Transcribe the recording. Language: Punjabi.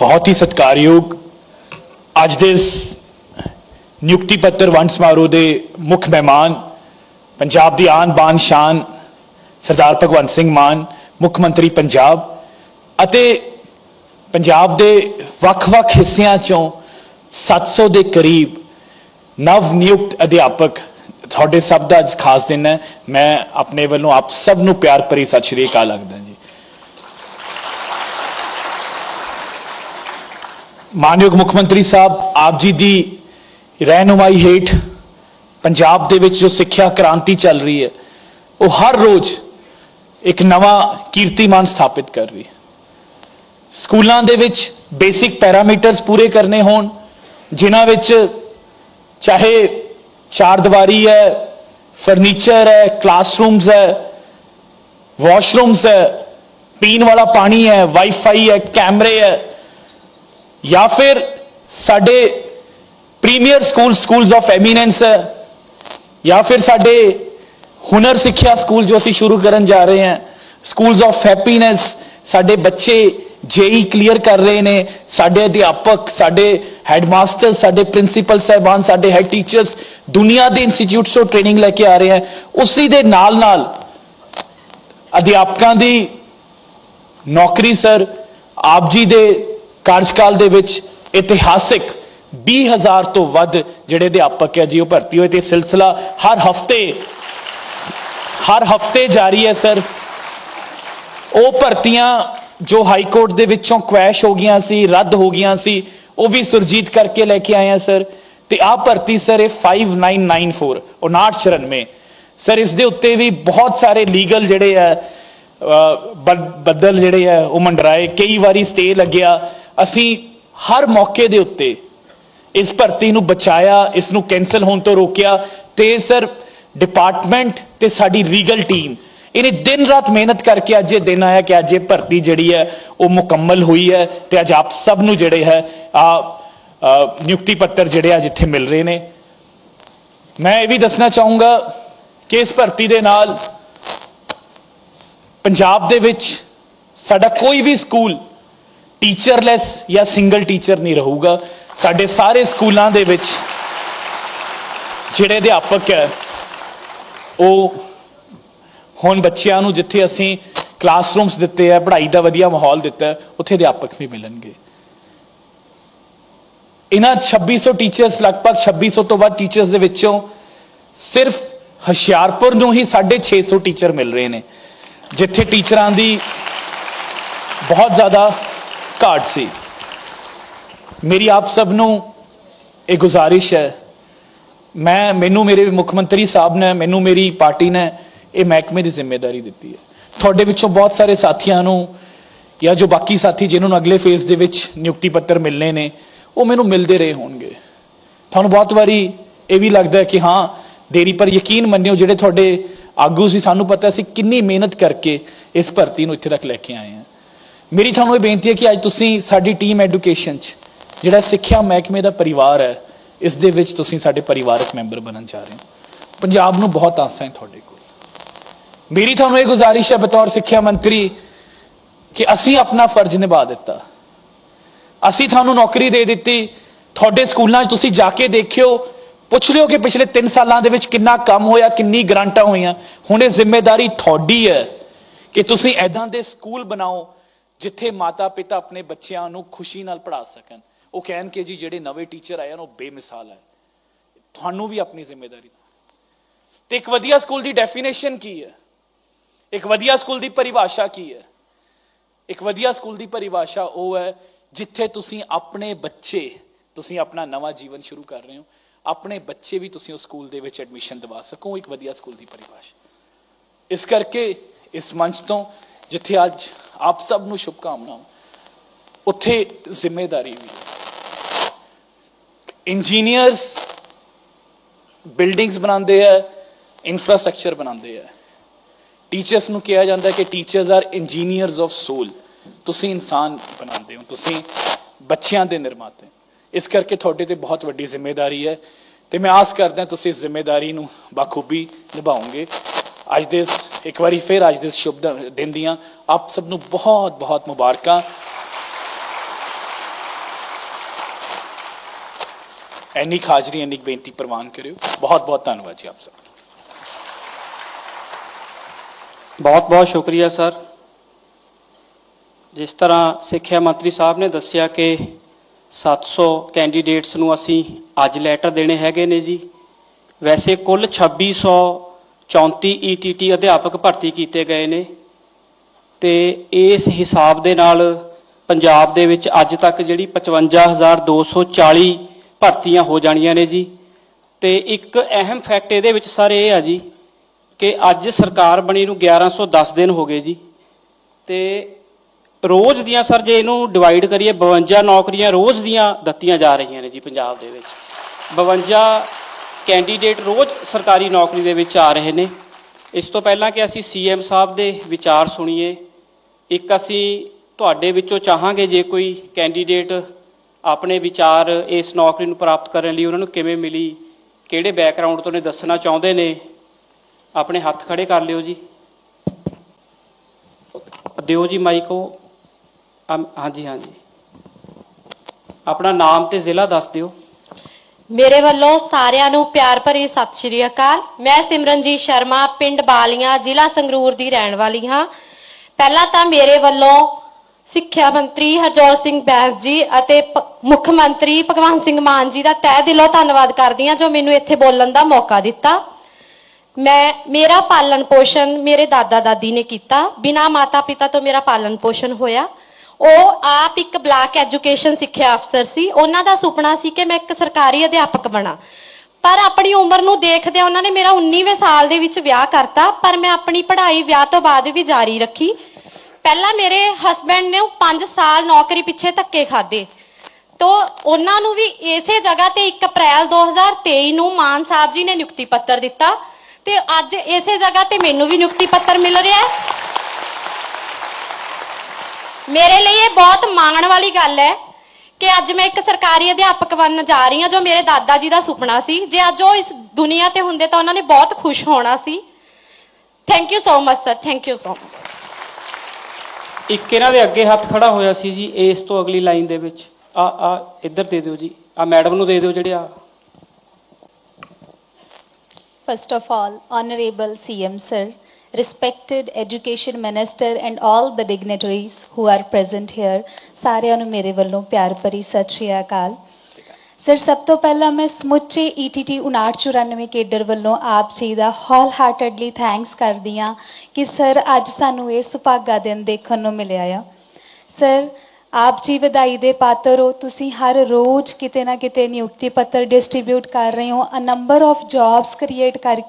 ਬਹੁਤ ਹੀ ਸਤਿਕਾਰਯੋਗ ਅੱਜ ਦੇ ਇਸ ਨਿਯੁਕਤੀ ਪੱਤਰ ਵੰਡ ਸਮਾਰੋਹ ਦੇ ਮੁੱਖ ਮਹਿਮਾਨ ਪੰਜਾਬ ਦੀ ਆਨ ਬਾਨ ਸ਼ਾਨ ਸਰਦਾਰ ਭਗਵੰਤ ਸਿੰਘ ਮਾਨ ਮੁੱਖ ਮੰਤਰੀ ਪੰਜਾਬ ਅਤੇ ਪੰਜਾਬ ਦੇ ਵੱਖ-ਵੱਖ ਹਿੱਸਿਆਂ ਚੋਂ 700 ਦੇ ਕਰੀਬ ਨਵ ਨਿਯੁਕਤ ਅਧਿਆਪਕ ਤੁਹਾਡੇ ਸਭ ਦਾ ਅੱਜ ਖਾਸ ਦਿਨ ਹੈ ਮੈਂ ਆਪਣੇ ਵੱਲੋਂ ਆਪ ਸਭ ਨੂੰ ਪਿਆਰ ਭਰੀ ਸਤਿ ਸ਼੍ਰੀ ਅਕਾਲ ਆਖਦਾ ਜੀ ਮਾਨਯੋਗ ਮੁੱਖ ਮੰਤਰੀ ਸਾਹਿਬ, ਆਪ ਜੀ ਦੀ ਰਹਿਨੁਮਾਈ ਹੇਠ ਪੰਜਾਬ ਦੇ ਵਿੱਚ ਜੋ ਸਿੱਖਿਆ ਕ੍ਰਾਂਤੀ ਚੱਲ ਰਹੀ ਹੈ, ਉਹ ਹਰ ਰੋਜ਼ ਇੱਕ ਨਵਾਂ ਕੀਰਤੀਮਾਨ ਸਥਾਪਿਤ ਕਰ ਰਹੀ ਹੈ। ਸਕੂਲਾਂ ਦੇ ਵਿੱਚ ਬੇਸਿਕ ਪੈਰਾਮੀਟਰਸ ਪੂਰੇ ਕਰਨੇ ਹੋਣ, ਜਿਨ੍ਹਾਂ ਵਿੱਚ ਚਾਹੇ ਚਾਰ ਦੀਵਾਰੀ ਹੈ, ਫਰਨੀਚਰ ਹੈ, ਕਲਾਸਰੂਮਸ ਹੈ, ਵਾਸ਼ਰੂਮਸ ਹੈ, ਪੀਣ ਵਾਲਾ ਪਾਣੀ ਹੈ, ਵਾਈਫਾਈ ਹੈ, ਕੈਮਰੇ ਹੈ ਜਾਂ ਫਿਰ ਸਾਡੇ premier school schools of eminence ਹੈ ਜਾਂ ਫਿਰ ਸਾਡੇ ਹੁਨਰ ਸਿੱਖਿਆ ਸਕੂਲ ਜੋ ਅਸੀਂ ਸ਼ੁਰੂ ਕਰਨ ਜਾ ਰਹੇ ਹਾਂ ਸਕੂਲਸ ਆਫ ਹੈਪੀਨੈਸ ਸਾਡੇ ਬੱਚੇ ਜੇਈ ਕਲੀਅਰ ਕਰ ਰਹੇ ਨੇ, ਸਾਡੇ ਅਧਿਆਪਕ, ਸਾਡੇ ਹੈਡਮਾਸਟਰ ਸਾਡੇ ਪ੍ਰਿੰਸੀਪਲ ਸਾਹਿਬਾਨ, ਸਾਡੇ ਹੈਡ ਟੀਚਰਸ ਦੁਨੀਆ ਦੇ ਇੰਸਟੀਚਿਊਟਸ ਤੋਂ ਟ੍ਰੇਨਿੰਗ ਲੈ ਕੇ ਆ ਰਹੇ ਹੈ। ਉਸੇ ਦੇ ਨਾਲ ਨਾਲ ਅਧਿਆਪਕਾਂ ਦੀ ਨੌਕਰੀ ਸਰ ਆਪ ਜੀ ਦੇ ਕਾਰਜਕਾਲ ਦੇ ਵਿੱਚ ਇਤਿਹਾਸਿਕ 20000 ਤੋਂ ਵੱਧ ਜਿਹੜੇ ਅਧਿਆਪਕ ਹੈ ਜੀ, ਉਹ ਭਰਤੀ ਹੋਏ ਤੇ ਸਿਲਸਿਲਾ ਹਰ ਹਫ਼ਤੇ ਹਰ ਹਫ਼ਤੇ ਜਾਰੀ ਹੈ ਸਰ। ਉਹ ਭਰਤੀਆਂ ਜੋ ਹਾਈ ਕੋਰਟ ਦੇ ਵਿੱਚੋਂ ਕੁਐਸ਼ ਹੋ ਗਈਆਂ ਸੀ, ਰੱਦ ਹੋ ਗਈਆਂ ਸੀ, ਉਹ ਵੀ ਸੁਰਜੀਤ ਕਰਕੇ ਲੈ ਕੇ ਆਏ ਆ ਸਰ। ਤੇ ਆਹ ਭਰਤੀ ਸਰ ਇਹ 5994 5994 ਸਰ, ਇਸ ਦੇ ਉੱਤੇ ਵੀ ਬਹੁਤ ਸਾਰੇ ਲੀਗਲ ਜਿਹੜੇ ਆ ਬੱਦਲ ਜਿਹੜੇ ਆ, ਉਹ ਮੰਡਰਾਏ। ਕਈ ਵਾਰੀ ਸਟੇ ਲੱਗਿਆ। ਅਸੀਂ ਹਰ ਮੌਕੇ ਦੇ ਉੱਤੇ ਇਸ ਭਰਤੀ ਨੂੰ ਬਚਾਇਆ, ਇਸ ਨੂੰ ਕੈਨਸਲ ਹੋਣ ਤੋਂ ਰੋਕਿਆ ਤੇ ਸਰ ਡਿਪਾਰਟਮੈਂਟ ਤੇ ਸਾਡੀ ਲੀਗਲ ਟੀਮ ਇਹਨੇ ਦਿਨ ਰਾਤ ਮਿਹਨਤ ਕਰਕੇ ਅੱਜ ਇਹ ਦਿਨ ਆਇਆ ਕਿ ਅੱਜ ਇਹ ਭਰਤੀ ਜਿਹੜੀ ਹੈ ਉਹ ਮੁਕੰਮਲ ਹੋਈ ਹੈ ਤੇ ਅੱਜ ਆਪ ਸਭ ਨੂੰ ਜਿਹੜੇ ਹੈ, ਆ ਨਿਯੁਕਤੀ ਪੱਤਰ ਜਿਹੜੇ ਆ ਜਿੱਥੇ ਮਿਲ ਰਹੇ ਨੇ। ਮੈਂ ਇਹ ਵੀ ਦੱਸਣਾ ਚਾਹੂੰਗਾ ਕਿ ਇਸ ਭਰਤੀ ਦੇ ਨਾਲ ਪੰਜਾਬ ਦੇ ਵਿੱਚ ਸਾਡਾ ਕੋਈ ਵੀ ਸਕੂਲ ਟੀਚਰਲੈਸ ਜਾਂ ਸਿੰਗਲ ਟੀਚਰ ਨਹੀਂ ਰਹੂਗਾ। ਸਾਡੇ ਸਾਰੇ ਸਕੂਲਾਂ ਦੇ ਵਿੱਚ ਜਿਹੜੇ ਅਧਿਆਪਕ ਹੈ, ਉਹ ਹੁਣ ਬੱਚਿਆਂ ਨੂੰ ਜਿੱਥੇ ਅਸੀਂ ਕਲਾਸਰੂਮਸ ਦਿੱਤੇ ਆ ਪੜ੍ਹਾਈ ਦਾ ਵਧੀਆ ਮਾਹੌਲ ਦਿੱਤਾ ਉੱਥੇ ਅਧਿਆਪਕ ਵੀ ਮਿਲਣਗੇ। ਇਹਨਾਂ 2600 ਟੀਚਰਸ ਲਗਭਗ 2600 ਤੋਂ ਵੱਧ ਟੀਚਰਸ ਦੇ ਵਿੱਚੋਂ ਸਿਰਫ ਹੁਸ਼ਿਆਰਪੁਰ ਨੂੰ ਹੀ 650 ਟੀਚਰ ਮਿਲ ਰਹੇ ਨੇ, ਜਿੱਥੇ ਟੀਚਰਾਂ ਦੀ ਬਹੁਤ ਜ਼ਿਆਦਾ ਘਾਟ ਸੀ। ਮੇਰੀ ਆਪ ਸਭ ਨੂੰ ਇਹ ਗੁਜ਼ਾਰਿਸ਼ ਹੈ। ਮੈਂ, ਮੈਨੂੰ ਮੇਰੇ ਮੁੱਖ ਮੰਤਰੀ ਸਾਹਿਬ ਨੇ, ਮੈਨੂੰ ਮੇਰੀ ਪਾਰਟੀ ਨੇ ਇਹ ਮਹਿਕਮੇ ਦੀ ਜ਼ਿੰਮੇਵਾਰੀ ਦਿੱਤੀ ਹੈ। ਤੁਹਾਡੇ ਵਿੱਚੋਂ ਬਹੁਤ ਸਾਰੇ ਸਾਥੀਆਂ ਨੂੰ ਜਾਂ ਜੋ ਬਾਕੀ ਸਾਥੀ ਜਿਨ੍ਹਾਂ ਨੂੰ ਅਗਲੇ ਫੇਜ਼ ਦੇ ਵਿੱਚ ਨਿਯੁਕਤੀ ਪੱਤਰ ਮਿਲਨੇ ਨੇ, ਉਹ ਮੈਨੂੰ ਮਿਲਦੇ ਰਹੇ ਹੋਣਗੇ। ਤੁਹਾਨੂੰ ਬਹੁਤ ਵਾਰੀ ਇਹ ਵੀ ਲੱਗਦਾ ਹੈ ਕਿ ਹਾਂ, ਦੇਰੀ ਪਰ ਯਕੀਨ ਮੰਨਿਓ, ਜਿਹੜੇ ਤੁਹਾਡੇ ਆਗੂ ਸੀ, ਸਾਨੂੰ ਪਤਾ ਸੀ ਕਿੰਨੀ ਮਿਹਨਤ ਕਰਕੇ ਇਸ ਭਰਤੀ ਨੂੰ ਇੱਥੇ ਤੱਕ ਲੈ ਕੇ ਆਏ ਆ। ਮੇਰੀ ਤੁਹਾਨੂੰ ਇਹ ਬੇਨਤੀ ਹੈ ਕਿ ਅੱਜ ਤੁਸੀਂ ਸਾਡੀ ਟੀਮ ਐਜੂਕੇਸ਼ਨ 'ਚ, ਜਿਹੜਾ ਸਿੱਖਿਆ ਮਹਿਕਮੇ ਦਾ ਪਰਿਵਾਰ ਹੈ, ਇਸ ਦੇ ਵਿੱਚ ਤੁਸੀਂ ਸਾਡੇ ਪਰਿਵਾਰਕ ਮੈਂਬਰ ਬਣਨ ਜਾ ਰਹੇ ਹੋ। ਪੰਜਾਬ ਨੂੰ ਬਹੁਤ ਆਸਾਂ ਹੈ ਤੁਹਾਡੇ ਕੋਲ। ਮੇਰੀ ਤੁਹਾਨੂੰ ਇਹ ਗੁਜ਼ਾਰਿਸ਼ ਹੈ ਬਤੌਰ ਸਿੱਖਿਆ ਮੰਤਰੀ, ਕਿ ਅਸੀਂ ਆਪਣਾ ਫਰਜ਼ ਨਿਭਾ ਦਿੱਤਾ। ਅਸੀਂ ਤੁਹਾਨੂੰ ਨੌਕਰੀ ਦੇ ਦਿੱਤੀ, ਤੁਹਾਡੇ ਸਕੂਲਾਂ 'ਚ ਤੁਸੀਂ ਜਾ ਕੇ ਦੇਖਿਓ, ਪੁੱਛ ਲਿਓ ਕਿ ਪਿਛਲੇ 3 ਸਾਲਾਂ ਦੇ ਵਿੱਚ ਕਿੰਨਾ ਕੰਮ ਹੋਇਆ, ਕਿੰਨੀ ਗ੍ਰਾਂਟਾਂ ਹੋਈਆਂ। ਹੁਣ ਇਹ ਜ਼ਿੰਮੇਵਾਰੀ ਤੁਹਾਡੀ ਹੈ ਕਿ ਤੁਸੀਂ ਐਦਾਂ ਦੇ ਸਕੂਲ ਬਣਾਓ ਜਿੱਥੇ ਮਾਤਾ ਪਿਤਾ ਆਪਣੇ ਬੱਚਿਆਂ ਨੂੰ ਖੁਸ਼ੀ ਨਾਲ ਪੜ੍ਹਾ ਸਕਣ। ਉਹ ਕਹਿਣ ਕਿ ਜੀ, ਜਿਹੜੇ ਨਵੇਂ ਟੀਚਰ ਆਏ ਹਨ, ਉਹ ਬੇਮਿਸਾਲ ਹੈ। ਤੁਹਾਨੂੰ ਵੀ ਆਪਣੀ ਜ਼ਿੰਮੇਵਾਰੀ ਤੇ ਇੱਕ ਵਧੀਆ ਸਕੂਲ ਦੀ ਡੈਫੀਨੇਸ਼ਨ ਕੀ ਹੈ? ਇੱਕ ਵਧੀਆ ਸਕੂਲ ਦੀ ਪਰਿਭਾਸ਼ਾ ਕੀ ਹੈ? ਇੱਕ ਵਧੀਆ ਸਕੂਲ ਦੀ ਪਰਿਭਾਸ਼ਾ ਉਹ ਹੈ, ਜਿੱਥੇ ਤੁਸੀਂ ਆਪਣੇ ਬੱਚੇ, ਤੁਸੀਂ ਆਪਣਾ ਨਵਾਂ ਜੀਵਨ ਸ਼ੁਰੂ ਕਰ ਰਹੇ ਹੋ। ਆਪਣੇ ਬੱਚੇ ਵੀ ਤੁਸੀਂ ਉਸ ਸਕੂਲ ਦੇ ਵਿੱਚ ਐਡਮਿਸ਼ਨ ਦਿਵਾ ਸਕੋ। ਇੱਕ ਵਧੀਆ ਸਕੂਲ ਦੀ ਪਰਿਭਾਸ਼ਾ। ਇਸ ਕਰਕੇ ਇਸ ਮੰਚ ਤੋਂ, ਜਿੱਥੇ ਅੱਜ ਆਪ ਸਭ ਨੂੰ ਸ਼ੁਭਕਾਮਨਾਵਾਂ। ਉੱਥੇ ਜ਼ਿੰਮੇਵਾਰੀ ਵੀ ਇੰਜੀਨੀਅਰਸ ਬਿਲਡਿੰਗਸ ਬਣਾਉਂਦੇ ਆ ਇਨਫਰਾਸਟ੍ਰਕਚਰ ਬਣਾਉਂਦੇ ਆ। ਟੀਚਰਸ ਨੂੰ ਕਿਹਾ ਜਾਂਦਾ ਕਿ teachers are engineers of soul ਤੁਸੀਂ ਇਨਸਾਨ ਬਣਾਉਂਦੇ ਹੋ, ਤੁਸੀਂ ਬੱਚਿਆਂ ਦੇ ਨਿਰਮਾਤੇ ਇਸ ਕਰਕੇ ਤੁਹਾਡੇ ਤੇ ਬਹੁਤ ਵੱਡੀ ਜ਼ਿੰਮੇਵਾਰੀ ਹੈ। ਤੇ ਮੈਂ ਆਸ ਕਰਦਾ ਤੁਸੀਂ ਇਸ ਜ਼ਿੰਮੇਵਾਰੀ ਨੂੰ ਬਾਖੂਬੀ ਨਿਭਾਓਗੇ। ਅੱਜ ਦੇ ਇੱਕ ਵਾਰੀ ਫਿਰ ਅੱਜ ਦੇ ਸ਼ੁਭ ਦਿਨ ਦੀਆਂ ਆਪ ਸਭ ਨੂੰ ਬਹੁਤ ਬਹੁਤ ਮੁਬਾਰਕਾਂ। ਐਨੀ ਖਾਜਰੀ ਐਨੀ ਬੇਨਤੀ ਪ੍ਰਵਾਨ ਕਰਿਓ। ਬਹੁਤ ਬਹੁਤ ਧੰਨਵਾਦ ਜੀ ਆਪ ਸਭ ਬਹੁਤ ਬਹੁਤ ਸ਼ੁਕਰੀਆ, ਸਰ। ਜਿਸ ਤਰ੍ਹਾਂ ਸਿੱਖਿਆ ਮੰਤਰੀ ਸਾਹਿਬ ਨੇ ਦੱਸਿਆ ਕਿ 700 ਕੈਂਡੀਡੇਟਸ ਨੂੰ ਅਸੀਂ ਅੱਜ ਲੈਟਰ ਦੇਣੇ ਹੈਗੇ ਨੇ ਜੀ। ਵੈਸੇ ਕੁੱਲ 2600 2634 ETT E ਅਧਿਆਪਕ ਭਰਤੀ ਕੀਤੇ ਗਏ ਨੇ ਤੇ ਇਸ ਹਿਸਾਬ ਦੇ ਨਾਲ ਪੰਜਾਬ ਦੇ ਵਿੱਚ ਅੱਜ ਤੱਕ ਜਿਹੜੀ 55240 ਭਰਤੀਆਂ ਹੋ ਜਾਣੀਆਂ ਨੇ ਜੀ। ਤੇ ਇੱਕ ਅਹਿਮ ਫੈਕਟ ਇਹਦੇ ਵਿੱਚ ਸਰ ਇਹ ਆ ਜੀ ਕਿ ਅੱਜ ਸਰਕਾਰ ਬਣੀ ਨੂੰ 1110 ਦਿਨ ਹੋ ਗਏ ਜੀ। ਤੇ ਰੋਜ਼ ਦੀਆਂ ਸਰ ਜੇ ਇਹਨੂੰ ਡਿਵਾਈਡ ਕਰੀਏ 52 ਨੌਕਰੀਆਂ ਰੋਜ਼ ਦੀਆਂ ਦਿੱਤੀਆਂ ਜਾ ਰਹੀਆਂ ਨੇ ਜੀ ਪੰਜਾਬ ਦੇ ਵਿੱਚ। 52 ਕੈਂਡੀਡੇਟ ਰੋਜ਼ ਸਰਕਾਰੀ ਨੌਕਰੀ ਦੇ ਵਿੱਚ ਆ ਰਹੇ ਨੇ। ਇਸ ਤੋਂ ਪਹਿਲਾਂ ਕਿ ਅਸੀਂ ਸੀਐਮ ਸਾਹਿਬ ਦੇ ਵਿਚਾਰ ਸੁਣੀਏ, ਇੱਕ ਅਸੀਂ ਤੁਹਾਡੇ ਵਿੱਚੋਂ ਚਾਹਾਂਗੇ ਜੇ ਕੋਈ ਕੈਂਡੀਡੇਟ ਆਪਣੇ ਵਿਚਾਰ ਇਸ ਨੌਕਰੀ ਨੂੰ ਪ੍ਰਾਪਤ ਕਰਨ ਲਈ ਉਹਨਾਂ ਨੂੰ ਕਿਵੇਂ ਮਿਲੀ, ਕਿਹੜੇ ਬੈਕਗ੍ਰਾਉਂਡ ਤੋਂ ਨੇ ਦੱਸਣਾ ਚਾਹੁੰਦੇ ਨੇ, ਆਪਣੇ ਹੱਥ ਖੜੇ ਕਰ ਲਿਓ ਜੀ। ਦਿਓ ਜੀ ਮਾਈਕ ਉਹ। ਹਾਂਜੀ ਹਾਂਜੀ। ਆਪਣਾ ਨਾਮ ਤੇ ਜ਼ਿਲ੍ਹਾ ਦੱਸ ਦਿਓ। ਮੇਰੇ ਵੱਲੋਂ ਸਾਰਿਆਂ ਨੂੰ ਪਿਆਰ ਭਰੀ ਸਤਿ ਸ਼੍ਰੀ ਅਕਾਲ। ਮੈਂ ਸਿਮਰਨਜੀਤ ਸ਼ਰਮਾ, ਪਿੰਡ ਬਾਲੀਆਂ, ਜ਼ਿਲ੍ਹਾ ਸੰਗਰੂਰ ਦੀ ਰਹਿਣ ਵਾਲੀ ਹਾਂ। ਪਹਿਲਾਂ ਤਾਂ ਮੇਰੇ ਵੱਲੋਂ ਸਿੱਖਿਆ ਮੰਤਰੀ ਹਰਜੋਤ ਸਿੰਘ ਬੈਂਸ ਜੀ ਅਤੇ ਪ- ਮੁੱਖ ਮੰਤਰੀ ਭਗਵੰਤ ਸਿੰਘ ਮਾਨ ਜੀ ਦਾ ਤਹਿ ਦਿਲੋਂ ਧੰਨਵਾਦ ਕਰਦੀ ਹਾਂ ਜੋ ਮੈਨੂੰ ਇੱਥੇ ਬੋਲਣ ਦਾ ਮੌਕਾ ਦਿੱਤਾ। ਮੈਂ, ਮੇਰਾ ਪਾਲਣ ਪੋਸ਼ਣ ਮੇਰੇ ਦਾਦਾ ਦਾਦੀ ਨੇ ਕੀਤਾ। ਬਿਨਾ ਮਾਤਾ ਪਿਤਾ ਤੋਂ ਮੇਰਾ ਪਾਲਣ ਪੋਸ਼ਣ ਹੋਇਆ। ਉਹ ਆਪ ਇੱਕ ਬਲਾਕ ਐਜੂਕੇਸ਼ਨ ਸਿੱਖਿਆ ਅਫਸਰ ਸੀ। ਉਹਨਾਂ ਦਾ ਸੁਪਨਾ ਸੀ ਕਿ ਮੈਂ ਇੱਕ ਸਰਕਾਰੀ ਅਧਿਆਪਕ ਬਣਾ। ਪਰ ਆਪਣੀ ਉਮਰ ਨੂੰ ਦੇਖਦੇ ਉਹਨਾਂ ਨੇ ਮੇਰਾ 19ਵੇਂ ਸਾਲ ਦੇ ਵਿੱਚ ਵਿਆਹ ਕਰਤਾ। ਪਰ ਮੈਂ ਆਪਣੀ ਪੜ੍ਹਾਈ ਵਿਆਹ ਤੋਂ ਬਾਅਦ ਵੀ ਜਾਰੀ ਰੱਖੀ। ਪਹਿਲਾਂ ਮੇਰੇ ਹਸਬੰਡ ਨੇ 5 ਸਾਲ ਨੌਕਰੀ ਪਿੱਛੇ ਧੱਕੇ ਖਾਦੇ ਤੋ ਉਹਨਾਂ ਨੂੰ ਵੀ ਇਸੇ ਜਗ੍ਹਾ ਤੇ 1 ਅਪ੍ਰੈਲ 2023 ਨੂੰ ਮਾਨ ਸਾਹਿਬ ਜੀ ਨੇ ਨਿਯੁਕਤੀ ਪੱਤਰ ਦਿੱਤਾ। ਤੇ ਅੱਜ ਇਸੇ ਜਗ੍ਹਾ ਤੇ ਮੈਨੂੰ ਵੀ ਨਿਯੁਕਤੀ ਪੱਤਰ ਮਿਲ ਰਿਹਾ ਹੈ। ਮੇਰੇ ਲਈ ਇਹ ਬਹੁਤ ਮਾਣ ਵਾਲੀ ਗੱਲ ਹੈ ਕਿ ਅੱਜ ਮੈਂ ਇੱਕ ਸਰਕਾਰੀ ਅਧਿਆਪਕ ਬਣਨ ਜਾ ਰਹੀ ਹਾਂ ਜੋ ਮੇਰੇ ਦਾਦਾ ਜੀ ਦਾ ਸੁਪਨਾ ਸੀ। ਜੇ ਅੱਜ ਉਹ ਇਸ ਦੁਨੀਆ ਤੇ ਹੁੰਦੇ ਤਾਂ ਉਹਨਾਂ ਨੇ ਬਹੁਤ ਖੁਸ਼ ਹੋਣਾ ਸੀ। Thank you so much sir thank you so much ਇੱਕ ਇਹਨਾਂ ਦੇ ਅੱਗੇ ਹੱਥ ਖੜਾ ਹੋਇਆ ਸੀ ਜੀ ਇਸ ਤੋਂ ਅਗਲੀ ਲਾਈਨ ਦੇ ਵਿੱਚ। ਆ ਆ ਇੱਧਰ ਦੇ ਦਿਓ ਜੀ। ਆ ਮੈਡਮ ਨੂੰ ਦੇ ਦਿਓ ਜਿਹੜੇ ਆ। First of all, Honorable CM Sir, respected Education Minister and all the dignitaries who are present here, ਸਾਰਿਆਂ ਨੂੰ ਮੇਰੇ ਵੱਲੋਂ ਪਿਆਰ ਭਰੀ ਸਤਿ ਸ਼੍ਰੀ ਅਕਾਲ। ਸਰ ਸਭ ਤੋਂ ਪਹਿਲਾਂ ਮੈਂ ਸਮੁੱਚੇ E ETT 5994 ਕੇਡਰ ਵੱਲੋਂ ਆਪ ਜੀ ਦਾ ਹੋਲ ਹਾਰਟਡਲੀ ਥੈਂਕਸ ਕਰਦੀ ਹਾਂ ਕਿ ਸਰ ਅੱਜ ਸਾਨੂੰ ਇਹ ਸੁਭਾਗਾ ਦਿਨ ਦੇਖਣ ਨੂੰ ਮਿਲਿਆ ਆ। ਸਰ ਆਪ ਜੀ ਵਧਾਈ ਦੇ ਪਾਤਰ ਹੋ ਤੁਸੀਂ ਹਰ ਰੋਜ਼ ਕਿਤੇ ਨਾ ਕਿਤੇ ਨਿਯੁਕਤੀ ਪੱਤਰ ਡਿਸਟ੍ਰੀਬਿਊਟ ਕਰ ਰਹੇ ਹੋ a number of jobs create ਕਰਕੇ